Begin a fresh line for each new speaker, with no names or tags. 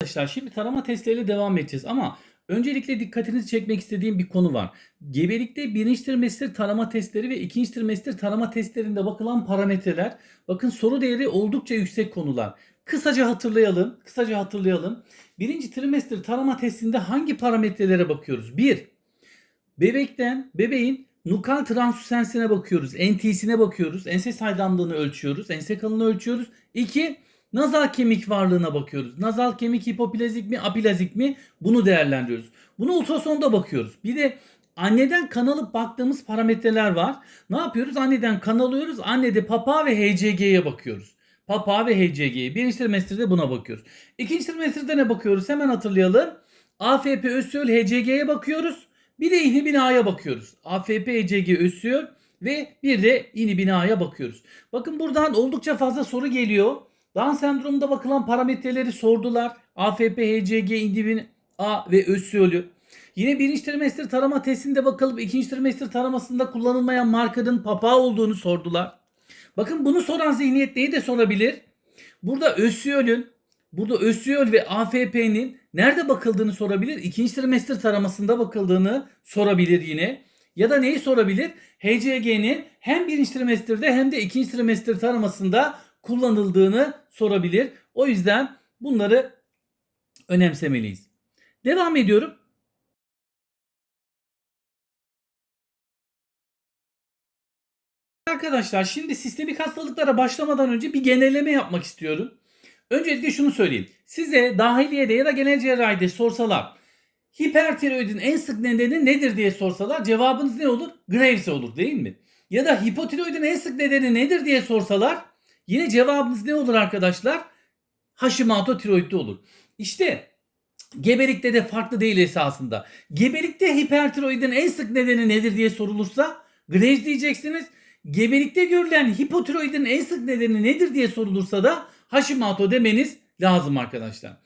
Arkadaşlar şimdi tarama testleriyle devam edeceğiz ama öncelikle dikkatinizi çekmek istediğim bir konu var. Gebelikte birinci trimester tarama testleri ve ikinci trimester tarama testlerinde bakılan parametreler. Bakın soru değeri oldukça yüksek konular. Kısaca hatırlayalım. Kısaca hatırlayalım. Birinci trimester tarama testinde hangi parametrelere bakıyoruz? 1. Bebekten bebeğin nukal transüsensine bakıyoruz. NT'sine bakıyoruz. Ense saydamlığını ölçüyoruz. Ense kalınlığını ölçüyoruz. 2. Nazal kemik varlığına bakıyoruz. Nazal kemik hipoplazik mi, aplazik mi? Bunu değerlendiriyoruz. Bunu ultrasonda bakıyoruz. Bir de anneden kan alıp baktığımız parametreler var. Ne yapıyoruz? Anneden kan alıyoruz. Annede papa ve HCG'ye bakıyoruz. Papa ve HCG'ye. Birinci trimesterde buna bakıyoruz. İkinci trimesterde ne bakıyoruz? Hemen hatırlayalım. AFP, ÖSYÖL, HCG'ye bakıyoruz. Bir de ihni binaya bakıyoruz. AFP, HCG, ÖSYÖL ve bir de ihni binaya bakıyoruz. Bakın buradan oldukça fazla soru geliyor. Down sendromunda bakılan parametreleri sordular. AFP, HCG, indibin A ve ÖSYÖL'ü. Yine birinci trimester tarama testinde bakalım ikinci trimester taramasında kullanılmayan markanın papa olduğunu sordular. Bakın bunu soran zihniyet neyi de sorabilir? Burada ÖSYÖL'ün burada ÖSYÖL ve AFP'nin nerede bakıldığını sorabilir. İkinci trimester taramasında bakıldığını sorabilir yine. Ya da neyi sorabilir? HCG'nin hem birinci trimesterde hem de ikinci trimester taramasında kullanıldığını sorabilir. O yüzden bunları önemsemeliyiz. Devam ediyorum. Arkadaşlar şimdi sistemik hastalıklara başlamadan önce bir genelleme yapmak istiyorum. Öncelikle şunu söyleyeyim. Size dahiliyede ya da genel cerrahide sorsalar hipertiroidin en sık nedeni nedir diye sorsalar cevabınız ne olur? Graves olur değil mi? Ya da hipotiroidin en sık nedeni nedir diye sorsalar yine cevabınız ne olur arkadaşlar? Hashimoto tiroidde olur. İşte gebelikte de farklı değil esasında. Gebelikte hipertiroidin en sık nedeni nedir diye sorulursa Graves diyeceksiniz. Gebelikte görülen hipotiroidin en sık nedeni nedir diye sorulursa da Hashimoto demeniz lazım arkadaşlar.